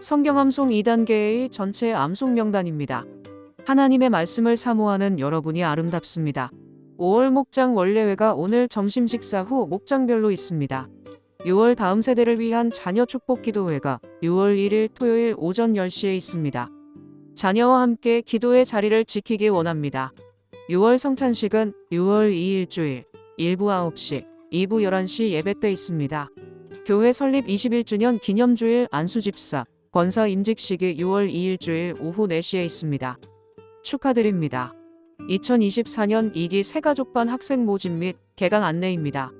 성경 암송 2단계의 전체 암송 명단입니다. 하나님의 말씀을 사모하는 여러분이 아름답습니다. 5월 목장 원래회가 오늘 점심 식사 후 목장별로 있습니다. 6월 다음 세대를 위한 자녀 축복 기도회가 6월 1일 토요일 오전 10시에 있습니다. 자녀와 함께 기도의 자리를 지키길 원합니다. 6월 성찬식은 6월 2일 주일 1부 9시, 2부 11시 예배 때 있습니다. 교회 설립 21주년 기념주일 안수집사, 권사 임직식이 6월 2일 주일 오후 4시에 있습니다. 축하드립니다. 2024년 2기 새가족반 학생 모집 및 개강 안내입니다.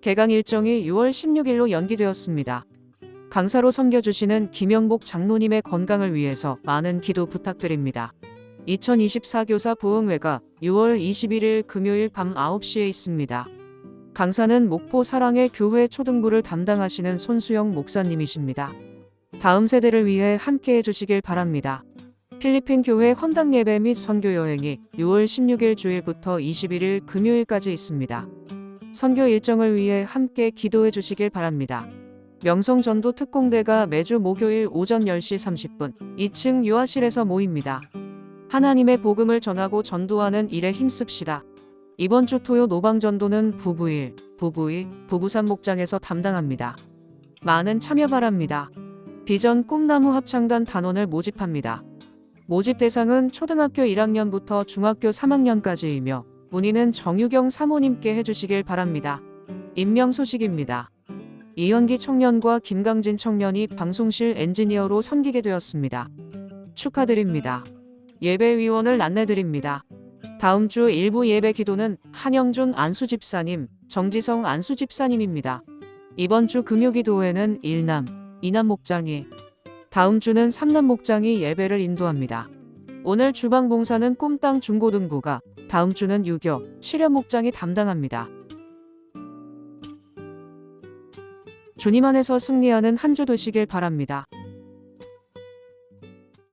개강 일정이 6월 16일로 연기되었습니다. 강사로 섬겨주시는 김영복 장로님의 건강을 위해서 많은 기도 부탁드립니다. 2024 교사 부흥회가 6월 21일 금요일 밤 9시에 있습니다. 강사는 목포 사랑의 교회 초등부를 담당하시는 손수영 목사님이십니다. 다음 세대를 위해 함께 해 주시길 바랍니다. 필리핀 교회 헌당 예배 및 선교 여행이 6월 16일 주일부터 21일 금요일까지 있습니다. 선교 일정을 위해 함께 기도해 주시길 바랍니다. 명성전도 특공대가 매주 목요일 오전 10시 30분 2층 유아실에서 모입니다. 하나님의 복음을 전하고 전도하는 일에 힘씁시다. 이번 주 토요 노방전도는 부부일, 부부이, 부부산 목장에서 담당합니다. 많은 참여 바랍니다. 비전 꿈나무 합창단 단원을 모집합니다. 모집 대상은 초등학교 1학년부터 중학교 3학년까지이며 문의는 정유경 사모님께 해주시길 바랍니다. 임명 소식입니다. 이현기 청년과 김강진 청년이 방송실 엔지니어로 섬기게 되었습니다. 축하드립니다. 예배위원을 안내드립니다. 다음 주 일부 예배 기도는 한영준 안수집사님, 정지성 안수집사님입니다. 이번 주 금요기도회는 일남, 이남 목장이, 다음 주는 삼남 목장이 예배를 인도합니다. 오늘 주방 봉사는 꿈땅 중고등부가, 다음 주는 유교, 칠연 목장이 담당합니다. 주님 안에서 승리하는 한 주 되시길 바랍니다.